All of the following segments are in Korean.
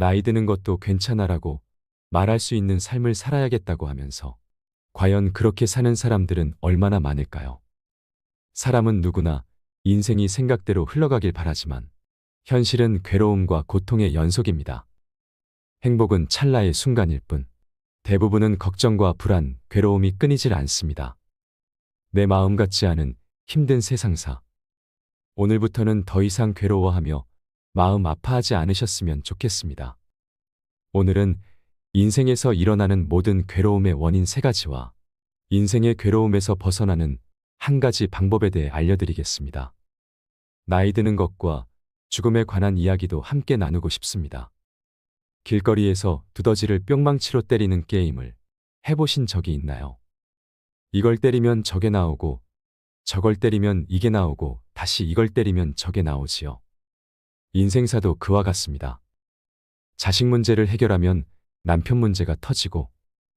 나이 드는 것도 괜찮아라고 말할 수 있는 삶을 살아야겠다고 하면서 과연 그렇게 사는 사람들은 얼마나 많을까요? 사람은 누구나 인생이 생각대로 흘러가길 바라지만 현실은 괴로움과 고통의 연속입니다. 행복은 찰나의 순간일 뿐 대부분은 걱정과 불안, 괴로움이 끊이질 않습니다. 내 마음 같지 않은 힘든 세상사. 오늘부터는 더 이상 괴로워하며 마음 아파하지 않으셨으면 좋겠습니다. 오늘은 인생에서 일어나는 모든 괴로움의 원인 세 가지와 인생의 괴로움에서 벗어나는 한 가지 방법에 대해 알려드리겠습니다. 나이 드는 것과 죽음에 관한 이야기도 함께 나누고 싶습니다. 길거리에서 두더지를 뿅망치로 때리는 게임을 해보신 적이 있나요? 이걸 때리면 저게 나오고 저걸 때리면 이게 나오고 다시 이걸 때리면 저게 나오지요. 인생사도 그와 같습니다. 자식 문제를 해결하면 남편 문제가 터지고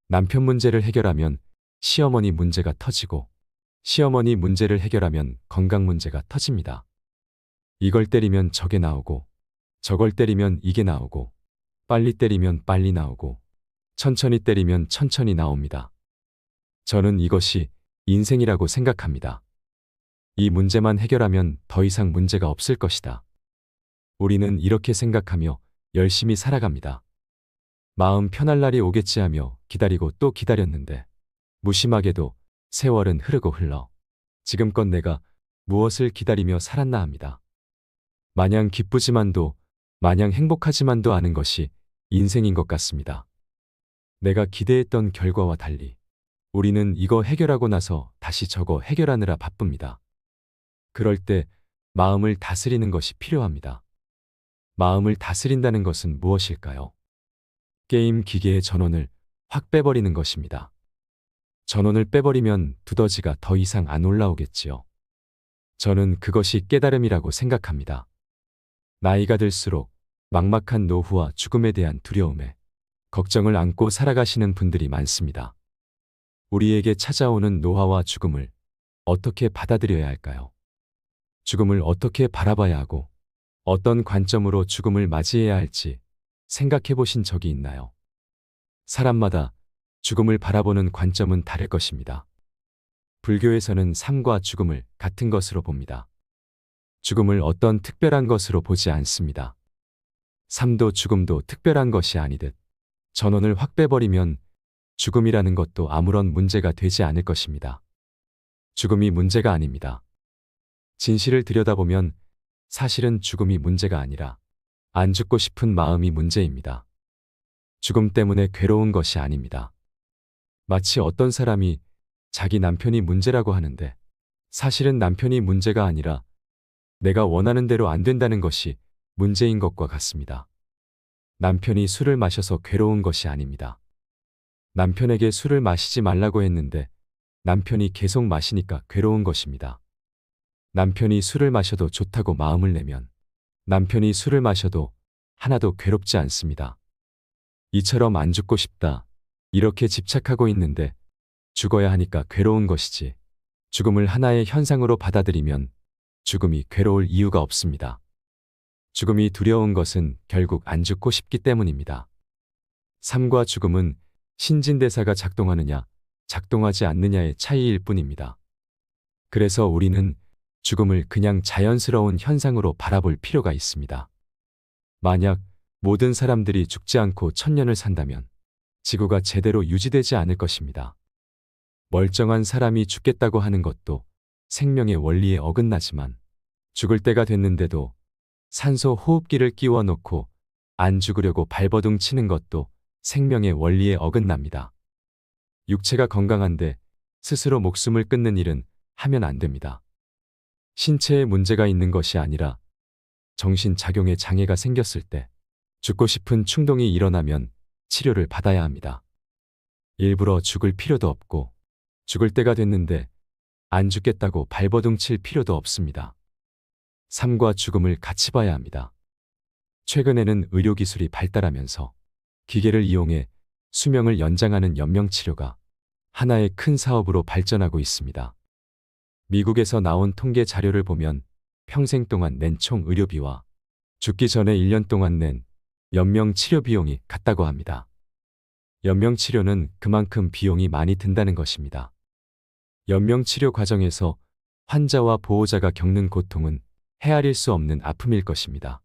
남편 문제를 해결하면 시어머니 문제가 터지고 시어머니 문제를 해결하면 건강 문제가 터집니다. 이걸 때리면 저게 나오고 저걸 때리면 이게 나오고 빨리 때리면 빨리 나오고 천천히 때리면 천천히 나옵니다. 저는 이것이 인생이라고 생각합니다. 이 문제만 해결하면 더 이상 문제가 없을 것이다. 우리는 이렇게 생각하며 열심히 살아갑니다. 마음 편할 날이 오겠지 하며 기다리고 또 기다렸는데 무심하게도 세월은 흐르고 흘러 지금껏 내가 무엇을 기다리며 살았나 합니다. 마냥 기쁘지만도 마냥 행복하지만도 않은 것이 인생인 것 같습니다. 내가 기대했던 결과와 달리 우리는 이거 해결하고 나서 다시 저거 해결하느라 바쁩니다. 그럴 때 마음을 다스리는 것이 필요합니다. 마음을 다스린다는 것은 무엇일까요? 게임 기계의 전원을 확 빼버리는 것입니다. 전원을 빼버리면 두더지가 더 이상 안 올라오겠지요. 저는 그것이 깨달음이라고 생각합니다. 나이가 들수록 막막한 노후와 죽음에 대한 두려움에 걱정을 안고 살아가시는 분들이 많습니다. 우리에게 찾아오는 노화와 죽음을 어떻게 받아들여야 할까요? 죽음을 어떻게 바라봐야 하고 어떤 관점으로 죽음을 맞이해야 할지 생각해 보신 적이 있나요? 사람마다 죽음을 바라보는 관점은 다를 것입니다. 불교에서는 삶과 죽음을 같은 것으로 봅니다. 죽음을 어떤 특별한 것으로 보지 않습니다. 삶도 죽음도 특별한 것이 아니듯 전원을 확 빼버리면 죽음이라는 것도 아무런 문제가 되지 않을 것입니다. 죽음이 문제가 아닙니다. 진실을 들여다보면 사실은 죽음이 문제가 아니라 안 죽고 싶은 마음이 문제입니다. 죽음 때문에 괴로운 것이 아닙니다. 마치 어떤 사람이 자기 남편이 문제라고 하는데 사실은 남편이 문제가 아니라 내가 원하는 대로 안 된다는 것이 문제인 것과 같습니다. 남편이 술을 마셔서 괴로운 것이 아닙니다. 남편에게 술을 마시지 말라고 했는데 남편이 계속 마시니까 괴로운 것입니다. 남편이 술을 마셔도 좋다고 마음을 내면 남편이 술을 마셔도 하나도 괴롭지 않습니다. 이처럼 안 죽고 싶다. 이렇게 집착하고 있는데 죽어야 하니까 괴로운 것이지. 죽음을 하나의 현상으로 받아들이면 죽음이 괴로울 이유가 없습니다. 죽음이 두려운 것은 결국 안 죽고 싶기 때문입니다. 삶과 죽음은 신진대사가 작동하느냐, 작동하지 않느냐의 차이일 뿐입니다. 그래서 우리는 죽음을 그냥 자연스러운 현상으로 바라볼 필요가 있습니다. 만약 모든 사람들이 죽지 않고 천년을 산다면 지구가 제대로 유지되지 않을 것입니다. 멀쩡한 사람이 죽겠다고 하는 것도 생명의 원리에 어긋나지만 죽을 때가 됐는데도 산소 호흡기를 끼워 놓고 안 죽으려고 발버둥 치는 것도 생명의 원리에 어긋납니다. 육체가 건강한데 스스로 목숨을 끊는 일은 하면 안 됩니다. 신체에 문제가 있는 것이 아니라 정신작용에 장애가 생겼을 때 죽고 싶은 충동이 일어나면 치료를 받아야 합니다. 일부러 죽을 필요도 없고 죽을 때가 됐는데 안 죽겠다고 발버둥 칠 필요도 없습니다. 삶과 죽음을 같이 봐야 합니다. 최근에는 의료기술이 발달하면서 기계를 이용해 수명을 연장하는 연명치료가 하나의 큰 사업으로 발전하고 있습니다. 미국에서 나온 통계 자료를 보면 평생 동안 낸 총 의료비와 죽기 전에 1년 동안 낸 연명 치료 비용이 같다고 합니다. 연명 치료는 그만큼 비용이 많이 든다는 것입니다. 연명 치료 과정에서 환자와 보호자가 겪는 고통은 헤아릴 수 없는 아픔일 것입니다.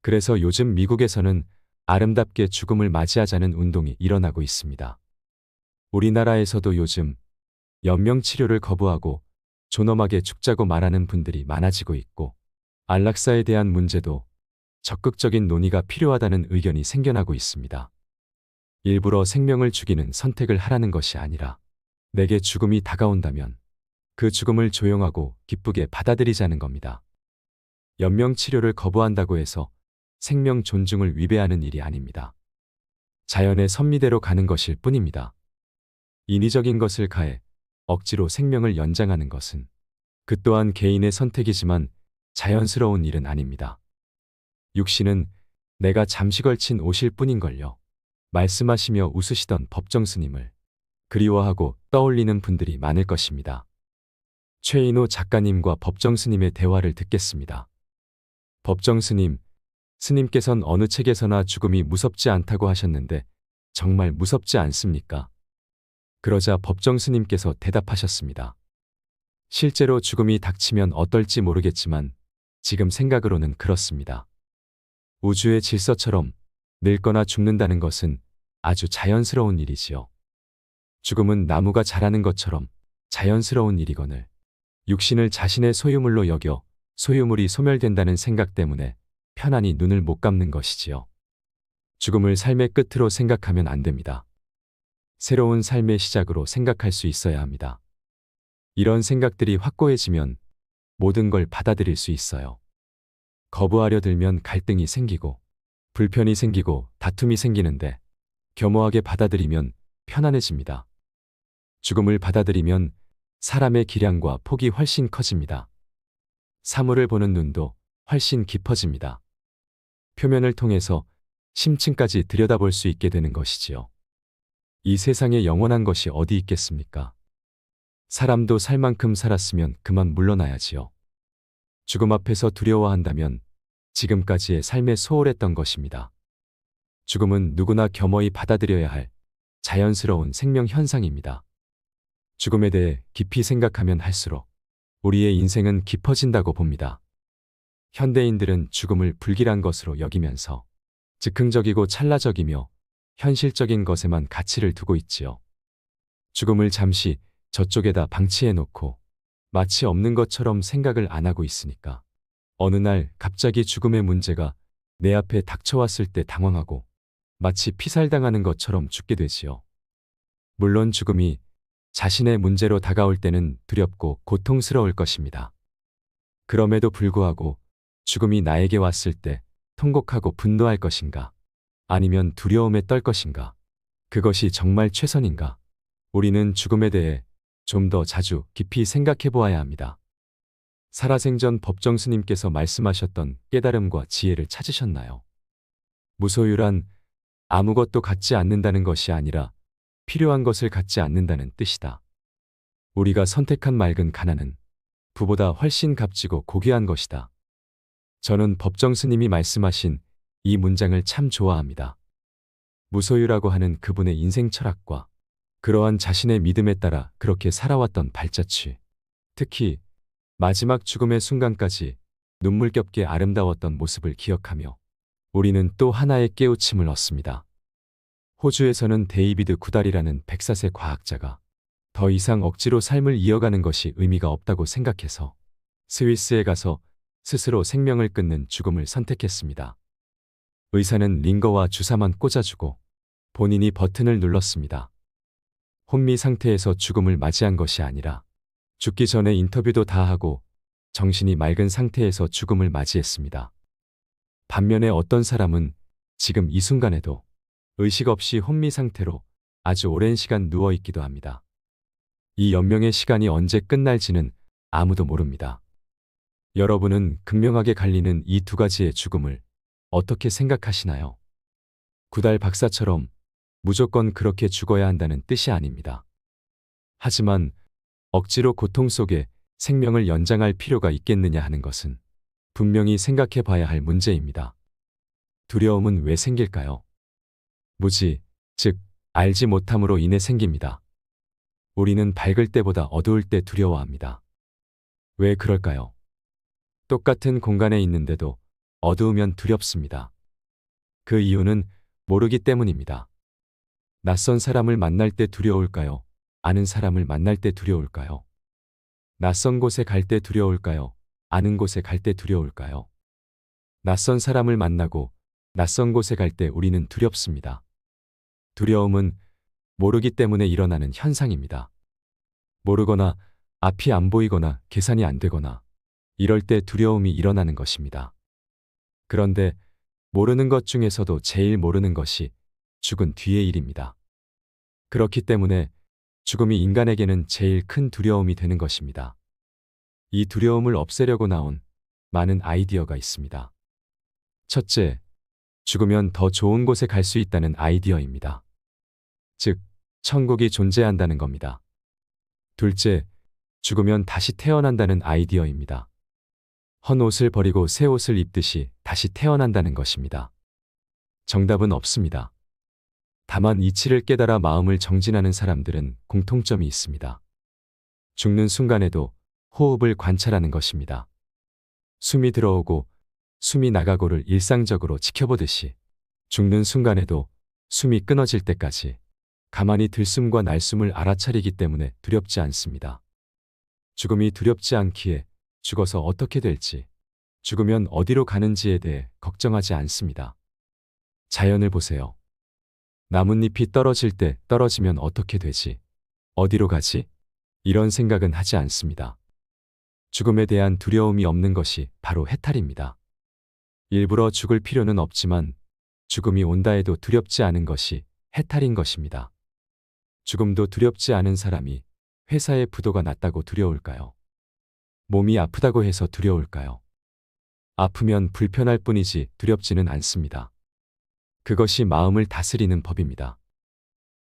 그래서 요즘 미국에서는 아름답게 죽음을 맞이하자는 운동이 일어나고 있습니다. 우리나라에서도 요즘 연명 치료를 거부하고 존엄하게 죽자고 말하는 분들이 많아지고 있고 안락사에 대한 문제도 적극적인 논의가 필요하다는 의견이 생겨나고 있습니다. 일부러 생명을 죽이는 선택을 하라는 것이 아니라 내게 죽음이 다가온다면 그 죽음을 조용하고 기쁘게 받아들이자는 겁니다. 연명 치료를 거부한다고 해서 생명 존중을 위배하는 일이 아닙니다. 자연의 섭리대로 가는 것일 뿐입니다. 인위적인 것을 가해 억지로 생명을 연장하는 것은 그 또한 개인의 선택이지만 자연스러운 일은 아닙니다. 육신은 내가 잠시 걸친 옷일 뿐인걸요. 말씀하시며 웃으시던 법정 스님을 그리워하고 떠올리는 분들이 많을 것입니다. 최인호 작가님과 법정 스님의 대화를 듣겠습니다. 법정 스님, 스님께선 어느 책에서나 죽음이 무섭지 않다고 하셨는데 정말 무섭지 않습니까? 그러자 법정 스님께서 대답하셨습니다. 실제로 죽음이 닥치면 어떨지 모르겠지만 지금 생각으로는 그렇습니다. 우주의 질서처럼 늙거나 죽는다는 것은 아주 자연스러운 일이지요. 죽음은 나무가 자라는 것처럼 자연스러운 일이거늘 육신을 자신의 소유물로 여겨 소유물이 소멸된다는 생각 때문에 편안히 눈을 못 감는 것이지요. 죽음을 삶의 끝으로 생각하면 안 됩니다. 새로운 삶의 시작으로 생각할 수 있어야 합니다. 이런 생각들이 확고해지면 모든 걸 받아들일 수 있어요. 거부하려 들면 갈등이 생기고 불편이 생기고 다툼이 생기는데 겸허하게 받아들이면 편안해집니다. 죽음을 받아들이면 사람의 기량과 폭이 훨씬 커집니다. 사물을 보는 눈도 훨씬 깊어집니다. 표면을 통해서 심층까지 들여다볼 수 있게 되는 것이지요. 이 세상에 영원한 것이 어디 있겠습니까? 사람도 살 만큼 살았으면 그만 물러나야지요. 죽음 앞에서 두려워한다면 지금까지의 삶에 소홀했던 것입니다. 죽음은 누구나 겸허히 받아들여야 할 자연스러운 생명 현상입니다. 죽음에 대해 깊이 생각하면 할수록 우리의 인생은 깊어진다고 봅니다. 현대인들은 죽음을 불길한 것으로 여기면서 즉흥적이고 찰나적이며 현실적인 것에만 가치를 두고 있지요. 죽음을 잠시 저쪽에다 방치해 놓고 마치 없는 것처럼 생각을 안 하고 있으니까 어느 날 갑자기 죽음의 문제가 내 앞에 닥쳐왔을 때 당황하고 마치 피살당하는 것처럼 죽게 되지요. 물론 죽음이 자신의 문제로 다가올 때는 두렵고 고통스러울 것입니다. 그럼에도 불구하고 죽음이 나에게 왔을 때 통곡하고 분노할 것인가? 아니면 두려움에 떨 것인가? 그것이 정말 최선인가? 우리는 죽음에 대해 좀 더 자주 깊이 생각해 보아야 합니다. 살아생전 법정 스님께서 말씀하셨던 깨달음과 지혜를 찾으셨나요? 무소유란 아무것도 갖지 않는다는 것이 아니라 필요한 것을 갖지 않는다는 뜻이다. 우리가 선택한 맑은 가난은 부보다 훨씬 값지고 고귀한 것이다. 저는 법정 스님이 말씀하신 이 문장을 참 좋아합니다. 무소유라고 하는 그분의 인생 철학과 그러한 자신의 믿음에 따라 그렇게 살아왔던 발자취, 특히 마지막 죽음의 순간까지 눈물겹게 아름다웠던 모습을 기억하며 우리는 또 하나의 깨우침을 얻습니다. 호주에서는 데이비드 구달이라는 백사세 과학자가 더 이상 억지로 삶을 이어가는 것이 의미가 없다고 생각해서 스위스에 가서 스스로 생명을 끊는 죽음을 선택했습니다. 의사는 링거와 주사만 꽂아주고 본인이 버튼을 눌렀습니다. 혼미 상태에서 죽음을 맞이한 것이 아니라 죽기 전에 인터뷰도 다 하고 정신이 맑은 상태에서 죽음을 맞이했습니다. 반면에 어떤 사람은 지금 이 순간에도 의식 없이 혼미 상태로 아주 오랜 시간 누워 있기도 합니다. 이 연명의 시간이 언제 끝날지는 아무도 모릅니다. 여러분은 극명하게 갈리는 이 두 가지의 죽음을 어떻게 생각하시나요? 구달 박사처럼 무조건 그렇게 죽어야 한다는 뜻이 아닙니다. 하지만 억지로 고통 속에 생명을 연장할 필요가 있겠느냐 하는 것은 분명히 생각해 봐야 할 문제입니다. 두려움은 왜 생길까요? 무지, 즉, 알지 못함으로 인해 생깁니다. 우리는 밝을 때보다 어두울 때 두려워합니다. 왜 그럴까요? 똑같은 공간에 있는데도 어두우면 두렵습니다. 그 이유는 모르기 때문입니다. 낯선 사람을 만날 때 두려울까요? 아는 사람을 만날 때 두려울까요? 낯선 곳에 갈 때 두려울까요? 아는 곳에 갈 때 두려울까요? 낯선 사람을 만나고 낯선 곳에 갈 때 우리는 두렵습니다. 두려움은 모르기 때문에 일어나는 현상입니다. 모르거나 앞이 안 보이거나 계산이 안 되거나 이럴 때 두려움이 일어나는 것입니다. 그런데 모르는 것 중에서도 제일 모르는 것이 죽은 뒤의 일입니다. 그렇기 때문에 죽음이 인간에게는 제일 큰 두려움이 되는 것입니다. 이 두려움을 없애려고 나온 많은 아이디어가 있습니다. 첫째, 죽으면 더 좋은 곳에 갈 수 있다는 아이디어입니다. 즉, 천국이 존재한다는 겁니다. 둘째, 죽으면 다시 태어난다는 아이디어입니다. 헌 옷을 버리고 새 옷을 입듯이 다시 태어난다는 것입니다. 정답은 없습니다. 다만 이치를 깨달아 마음을 정진하는 사람들은 공통점이 있습니다. 죽는 순간에도 호흡을 관찰하는 것입니다. 숨이 들어오고 숨이 나가고를 일상적으로 지켜보듯이 죽는 순간에도 숨이 끊어질 때까지 가만히 들숨과 날숨을 알아차리기 때문에 두렵지 않습니다. 죽음이 두렵지 않기에 죽어서 어떻게 될지, 죽으면 어디로 가는지에 대해 걱정하지 않습니다. 자연을 보세요. 나뭇잎이 떨어질 때 떨어지면 어떻게 되지? 어디로 가지? 이런 생각은 하지 않습니다. 죽음에 대한 두려움이 없는 것이 바로 해탈입니다. 일부러 죽을 필요는 없지만 죽음이 온다 해도 두렵지 않은 것이 해탈인 것입니다. 죽음도 두렵지 않은 사람이 회사의 부도가 났다고 두려울까요? 몸이 아프다고 해서 두려울까요? 아프면 불편할 뿐이지 두렵지는 않습니다. 그것이 마음을 다스리는 법입니다.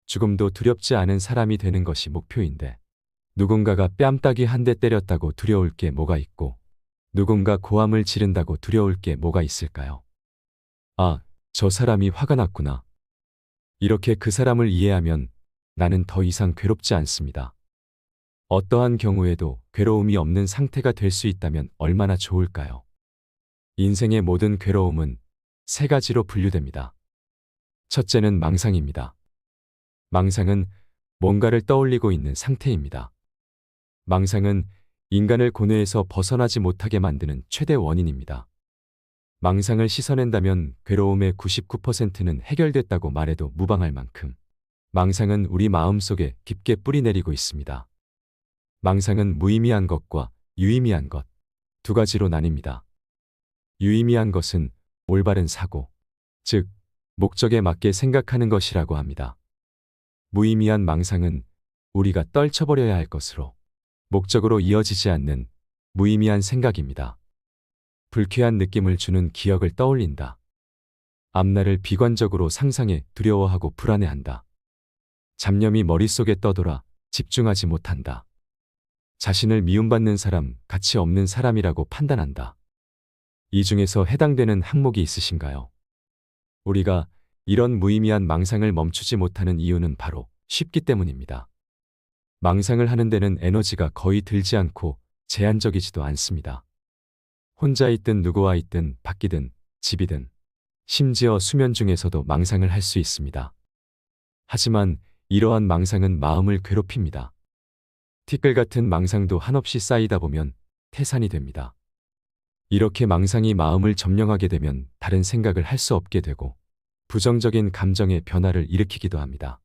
죽음도 두렵지 않은 사람이 되는 것이 목표인데 누군가가 뺨따기 한 대 때렸다고 두려울 게 뭐가 있고 누군가 고함을 지른다고 두려울 게 뭐가 있을까요? 아, 저 사람이 화가 났구나. 이렇게 그 사람을 이해하면 나는 더 이상 괴롭지 않습니다. 어떠한 경우에도 괴로움이 없는 상태가 될 수 있다면 얼마나 좋을까요? 인생의 모든 괴로움은 세 가지로 분류됩니다. 첫째는 망상입니다. 망상은 뭔가를 떠올리고 있는 상태입니다. 망상은 인간을 고뇌에서 벗어나지 못하게 만드는 최대 원인입니다. 망상을 씻어낸다면 괴로움의 99%는 해결됐다고 말해도 무방할 만큼 망상은 우리 마음 속에 깊게 뿌리내리고 있습니다. 망상은 무의미한 것과 유의미한 것 두 가지로 나뉩니다. 유의미한 것은 올바른 사고, 즉, 목적에 맞게 생각하는 것이라고 합니다. 무의미한 망상은 우리가 떨쳐버려야 할 것으로 목적으로 이어지지 않는 무의미한 생각입니다. 불쾌한 느낌을 주는 기억을 떠올린다. 앞날을 비관적으로 상상해 두려워하고 불안해한다. 잡념이 머릿속에 떠돌아 집중하지 못한다. 자신을 미움받는 사람, 가치 없는 사람이라고 판단한다. 이 중에서 해당되는 항목이 있으신가요? 우리가 이런 무의미한 망상을 멈추지 못하는 이유는 바로 쉽기 때문입니다. 망상을 하는 데는 에너지가 거의 들지 않고 제한적이지도 않습니다. 혼자 있든 누구와 있든 바뀌든 집이든 심지어 수면 중에서도 망상을 할 수 있습니다. 하지만 이러한 망상은 마음을 괴롭힙니다. 티끌 같은 망상도 한없이 쌓이다 보면 태산이 됩니다. 이렇게 망상이 마음을 점령하게 되면 다른 생각을 할 수 없게 되고 부정적인 감정의 변화를 일으키기도 합니다.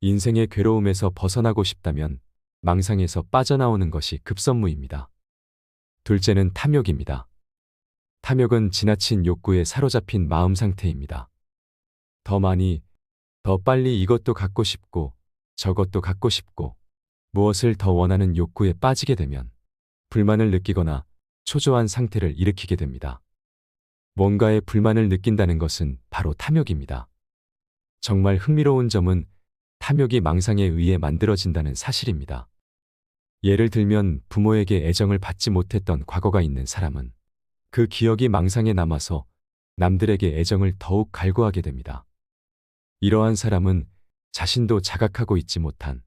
인생의 괴로움에서 벗어나고 싶다면 망상에서 빠져나오는 것이 급선무입니다. 둘째는 탐욕입니다. 탐욕은 지나친 욕구에 사로잡힌 마음 상태입니다. 더 많이, 더 빨리 이것도 갖고 싶고 저것도 갖고 싶고 무엇을 더 원하는 욕구에 빠지게 되면 불만을 느끼거나 초조한 상태를 일으키게 됩니다. 뭔가에 불만을 느낀다는 것은 바로 탐욕입니다. 정말 흥미로운 점은 탐욕이 망상에 의해 만들어진다는 사실입니다. 예를 들면 부모에게 애정을 받지 못했던 과거가 있는 사람은 그 기억이 망상에 남아서 남들에게 애정을 더욱 갈구하게 됩니다. 이러한 사람은 자신도 자각하고 있지 못한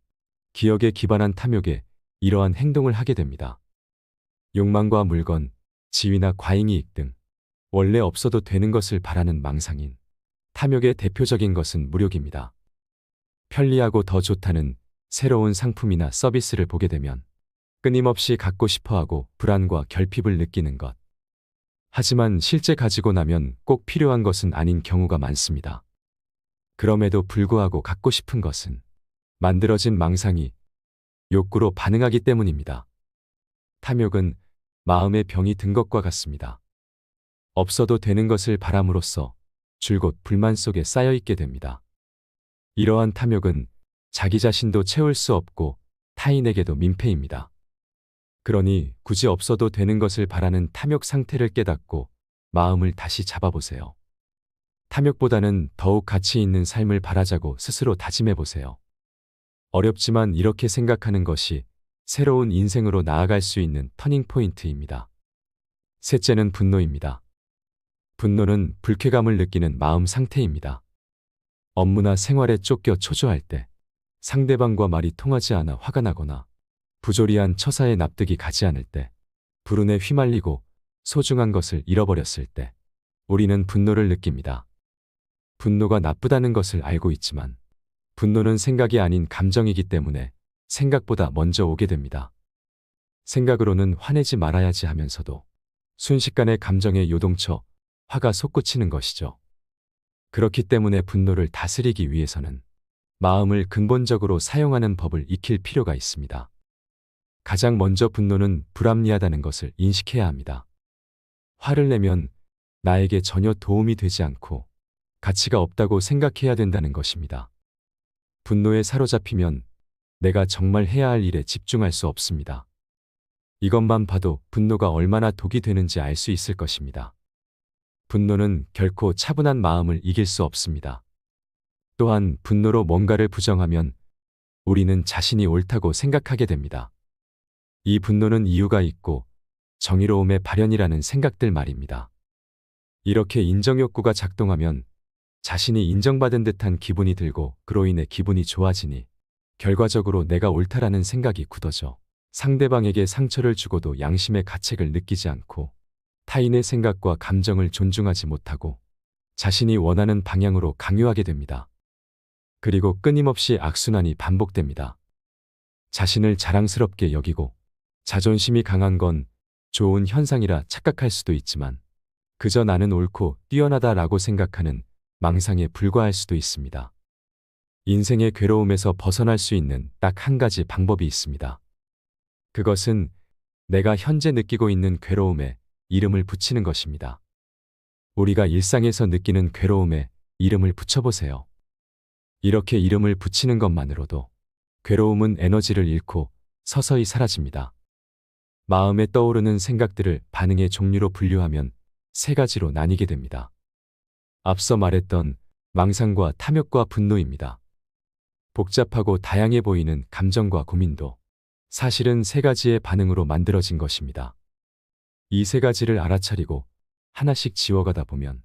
기억에 기반한 탐욕에 이러한 행동을 하게 됩니다. 욕망과 물건, 지위나 과잉이익 등 원래 없어도 되는 것을 바라는 망상인 탐욕의 대표적인 것은 무력입니다. 편리하고 더 좋다는 새로운 상품이나 서비스를 보게 되면 끊임없이 갖고 싶어 하고 불안과 결핍을 느끼는 것. 하지만 실제 가지고 나면 꼭 필요한 것은 아닌 경우가 많습니다. 그럼에도 불구하고 갖고 싶은 것은 만들어진 망상이 욕구로 반응하기 때문입니다. 탐욕은 마음의 병이 든 것과 같습니다. 없어도 되는 것을 바람으로써 줄곧 불만 속에 쌓여 있게 됩니다. 이러한 탐욕은 자기 자신도 채울 수 없고 타인에게도 민폐입니다. 그러니 굳이 없어도 되는 것을 바라는 탐욕 상태를 깨닫고 마음을 다시 잡아보세요. 탐욕보다는 더욱 가치 있는 삶을 바라자고 스스로 다짐해 보세요. 어렵지만 이렇게 생각하는 것이 새로운 인생으로 나아갈 수 있는 터닝 포인트입니다. 셋째는 분노입니다. 분노는 불쾌감을 느끼는 마음 상태입니다. 업무나 생활에 쫓겨 초조할 때, 상대방과 말이 통하지 않아 화가 나거나 부조리한 처사에 납득이 가지 않을 때, 불운에 휘말리고 소중한 것을 잃어버렸을 때, 우리는 분노를 느낍니다. 분노가 나쁘다는 것을 알고 있지만, 분노는 생각이 아닌 감정이기 때문에 생각보다 먼저 오게 됩니다. 생각으로는 화내지 말아야지 하면서도 순식간에 감정에 요동쳐 화가 솟구치는 것이죠. 그렇기 때문에 분노를 다스리기 위해서는 마음을 근본적으로 사용하는 법을 익힐 필요가 있습니다. 가장 먼저 분노는 불합리하다는 것을 인식해야 합니다. 화를 내면 나에게 전혀 도움이 되지 않고 가치가 없다고 생각해야 된다는 것입니다. 분노에 사로잡히면 내가 정말 해야 할 일에 집중할 수 없습니다. 이것만 봐도 분노가 얼마나 독이 되는지 알 수 있을 것입니다. 분노는 결코 차분한 마음을 이길 수 없습니다. 또한 분노로 뭔가를 부정하면 우리는 자신이 옳다고 생각하게 됩니다. 이 분노는 이유가 있고 정의로움의 발현이라는 생각들 말입니다. 이렇게 인정욕구가 작동하면 자신이 인정받은 듯한 기분이 들고 그로 인해 기분이 좋아지니 결과적으로 내가 옳다라는 생각이 굳어져 상대방에게 상처를 주고도 양심의 가책을 느끼지 않고 타인의 생각과 감정을 존중하지 못하고 자신이 원하는 방향으로 강요하게 됩니다. 그리고 끊임없이 악순환이 반복됩니다. 자신을 자랑스럽게 여기고 자존심이 강한 건 좋은 현상이라 착각할 수도 있지만 그저 나는 옳고 뛰어나다라고 생각하는 망상에 불과할 수도 있습니다. 인생의 괴로움에서 벗어날 수 있는 딱 한 가지 방법이 있습니다. 그것은 내가 현재 느끼고 있는 괴로움에 이름을 붙이는 것입니다. 우리가 일상에서 느끼는 괴로움에 이름을 붙여보세요. 이렇게 이름을 붙이는 것만으로도 괴로움은 에너지를 잃고 서서히 사라집니다. 마음에 떠오르는 생각들을 반응의 종류로 분류하면 세 가지로 나뉘게 됩니다. 앞서 말했던 망상과 탐욕과 분노입니다. 복잡하고 다양해 보이는 감정과 고민도 사실은 세 가지의 반응으로 만들어진 것입니다. 이 세 가지를 알아차리고 하나씩 지워가다 보면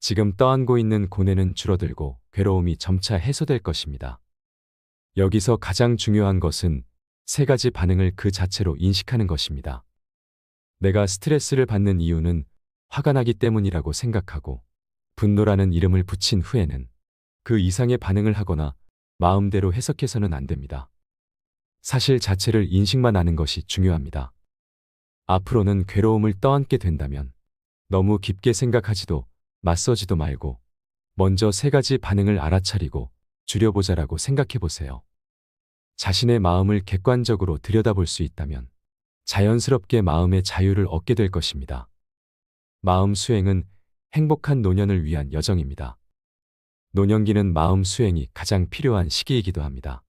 지금 떠안고 있는 고뇌는 줄어들고 괴로움이 점차 해소될 것입니다. 여기서 가장 중요한 것은 세 가지 반응을 그 자체로 인식하는 것입니다. 내가 스트레스를 받는 이유는 화가 나기 때문이라고 생각하고 분노라는 이름을 붙인 후에는 그 이상의 반응을 하거나 마음대로 해석해서는 안 됩니다. 사실 자체를 인식만 하는 것이 중요합니다. 앞으로는 괴로움을 떠안게 된다면 너무 깊게 생각하지도 맞서지도 말고 먼저 세 가지 반응을 알아차리고 줄여보자라고 생각해 보세요. 자신의 마음을 객관적으로 들여다볼 수 있다면 자연스럽게 마음의 자유를 얻게 될 것입니다. 마음 수행은 행복한 노년을 위한 여정입니다. 노년기는 마음 수행이 가장 필요한 시기이기도 합니다.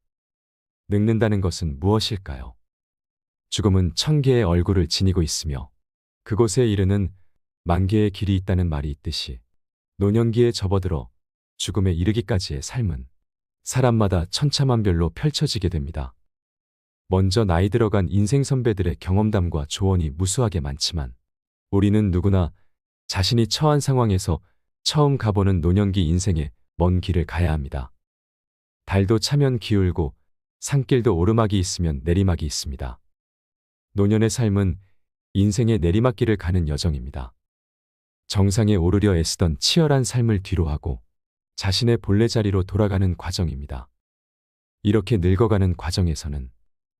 늙는다는 것은 무엇일까요? 죽음은 천 개의 얼굴을 지니고 있으며 그곳에 이르는 만 개의 길이 있다는 말이 있듯이 노년기에 접어들어 죽음에 이르기까지의 삶은 사람마다 천차만별로 펼쳐지게 됩니다. 먼저 나이 들어간 인생 선배들의 경험담과 조언이 무수하게 많지만 우리는 누구나 자신이 처한 상황에서 처음 가보는 노년기 인생의 먼 길을 가야 합니다. 달도 차면 기울고 산길도 오르막이 있으면 내리막이 있습니다. 노년의 삶은 인생의 내리막길을 가는 여정입니다. 정상에 오르려 애쓰던 치열한 삶을 뒤로하고 자신의 본래 자리로 돌아가는 과정입니다. 이렇게 늙어가는 과정에서는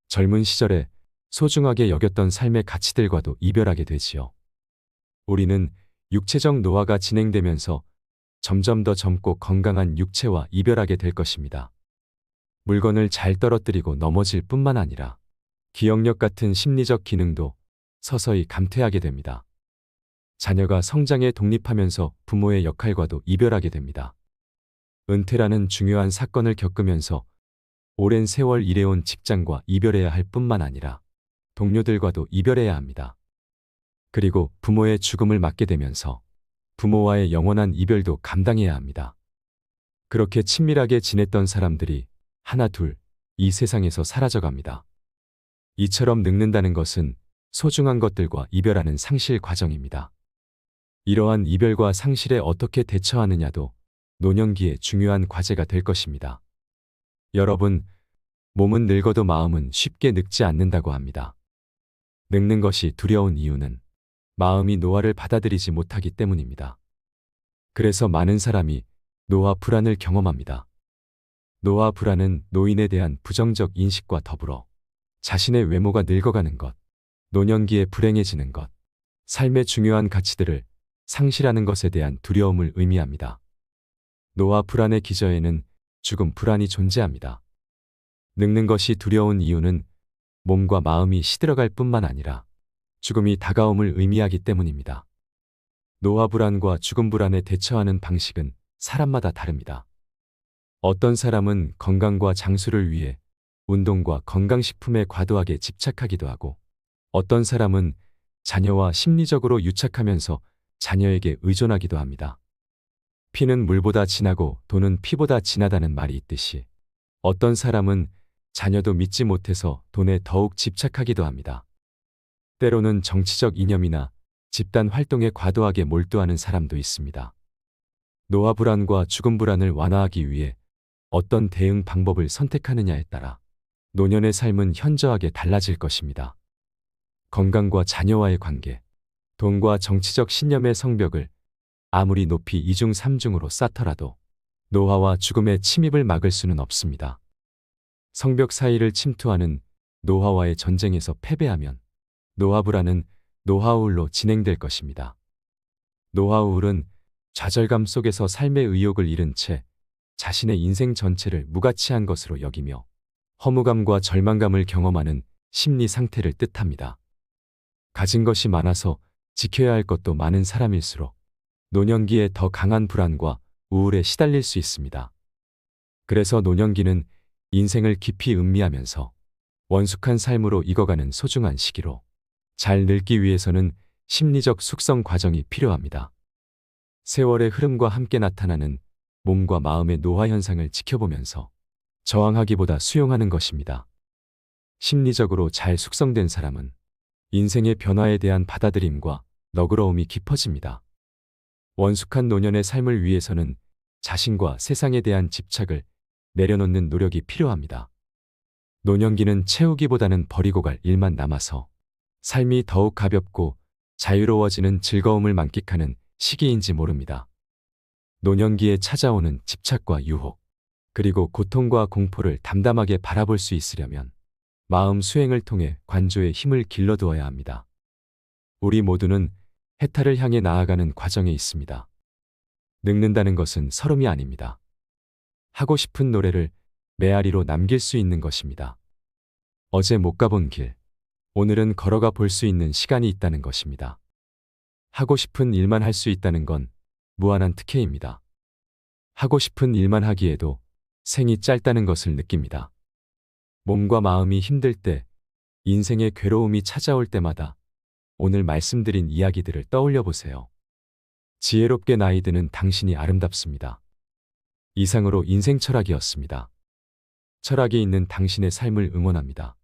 젊은 시절에 소중하게 여겼던 삶의 가치들과도 이별하게 되지요. 우리는 육체적 노화가 진행되면서 점점 더 젊고 건강한 육체와 이별하게 될 것입니다. 물건을 잘 떨어뜨리고 넘어질 뿐만 아니라 기억력 같은 심리적 기능도 서서히 감퇴하게 됩니다. 자녀가 성장에 독립하면서 부모의 역할과도 이별하게 됩니다. 은퇴라는 중요한 사건을 겪으면서 오랜 세월 일해온 직장과 이별해야 할 뿐만 아니라 동료들과도 이별해야 합니다. 그리고 부모의 죽음을 맞게 되면서 부모와의 영원한 이별도 감당해야 합니다. 그렇게 친밀하게 지냈던 사람들이 하나 둘 이 세상에서 사라져갑니다. 이처럼 늙는다는 것은 소중한 것들과 이별하는 상실 과정입니다. 이러한 이별과 상실에 어떻게 대처하느냐도 노년기의 중요한 과제가 될 것입니다. 여러분, 몸은 늙어도 마음은 쉽게 늙지 않는다고 합니다. 늙는 것이 두려운 이유는 마음이 노화를 받아들이지 못하기 때문입니다. 그래서 많은 사람이 노화 불안을 경험합니다. 노화 불안은 노인에 대한 부정적 인식과 더불어 자신의 외모가 늙어가는 것, 노년기에 불행해지는 것, 삶의 중요한 가치들을 상실하는 것에 대한 두려움을 의미합니다. 노화 불안의 기저에는 죽음 불안이 존재합니다. 늙는 것이 두려운 이유는 몸과 마음이 시들어갈 뿐만 아니라 죽음이 다가옴을 의미하기 때문입니다. 노화 불안과 죽음 불안에 대처하는 방식은 사람마다 다릅니다. 어떤 사람은 건강과 장수를 위해 운동과 건강식품에 과도하게 집착하기도 하고 어떤 사람은 자녀와 심리적으로 유착하면서 자녀에게 의존하기도 합니다. 피는 물보다 진하고 돈은 피보다 진하다는 말이 있듯이 어떤 사람은 자녀도 믿지 못해서 돈에 더욱 집착하기도 합니다. 때로는 정치적 이념이나 집단 활동에 과도하게 몰두하는 사람도 있습니다. 노화 불안과 죽음 불안을 완화하기 위해 어떤 대응 방법을 선택하느냐에 따라 노년의 삶은 현저하게 달라질 것입니다. 건강과 자녀와의 관계, 돈과 정치적 신념의 성벽을 아무리 높이 이중 삼중으로 쌓더라도 노화와 죽음의 침입을 막을 수는 없습니다. 성벽 사이를 침투하는 노화와의 전쟁에서 패배하면 노화불안은 노화우울로 진행될 것입니다. 노화우울은 좌절감 속에서 삶의 의욕을 잃은 채 자신의 인생 전체를 무가치한 것으로 여기며 허무감과 절망감을 경험하는 심리 상태를 뜻합니다. 가진 것이 많아서 지켜야 할 것도 많은 사람일수록 노년기에 더 강한 불안과 우울에 시달릴 수 있습니다. 그래서 노년기는 인생을 깊이 음미하면서 원숙한 삶으로 익어가는 소중한 시기로 잘 늙기 위해서는 심리적 숙성 과정이 필요합니다. 세월의 흐름과 함께 나타나는 몸과 마음의 노화 현상을 지켜보면서 저항하기보다 수용하는 것입니다. 심리적으로 잘 숙성된 사람은 인생의 변화에 대한 받아들임과 너그러움이 깊어집니다. 원숙한 노년의 삶을 위해서는 자신과 세상에 대한 집착을 내려놓는 노력이 필요합니다. 노년기는 채우기보다는 버리고 갈 일만 남아서 삶이 더욱 가볍고 자유로워지는 즐거움을 만끽하는 시기인지 모릅니다. 노년기에 찾아오는 집착과 유혹, 그리고 고통과 공포를 담담하게 바라볼 수 있으려면 마음 수행을 통해 관조의 힘을 길러두어야 합니다. 우리 모두는 해탈을 향해 나아가는 과정에 있습니다. 늙는다는 것은 서름이 아닙니다. 하고 싶은 노래를 메아리로 남길 수 있는 것입니다. 어제 못 가본 길, 오늘은 걸어가 볼 수 있는 시간이 있다는 것입니다. 하고 싶은 일만 할 수 있다는 건 무한한 특혜입니다. 하고 싶은 일만 하기에도 생이 짧다는 것을 느낍니다. 몸과 마음이 힘들 때, 인생의 괴로움이 찾아올 때마다 오늘 말씀드린 이야기들을 떠올려 보세요. 지혜롭게 나이 드는 당신이 아름답습니다. 이상으로 인생 철학이었습니다. 철학이 있는 당신의 삶을 응원합니다.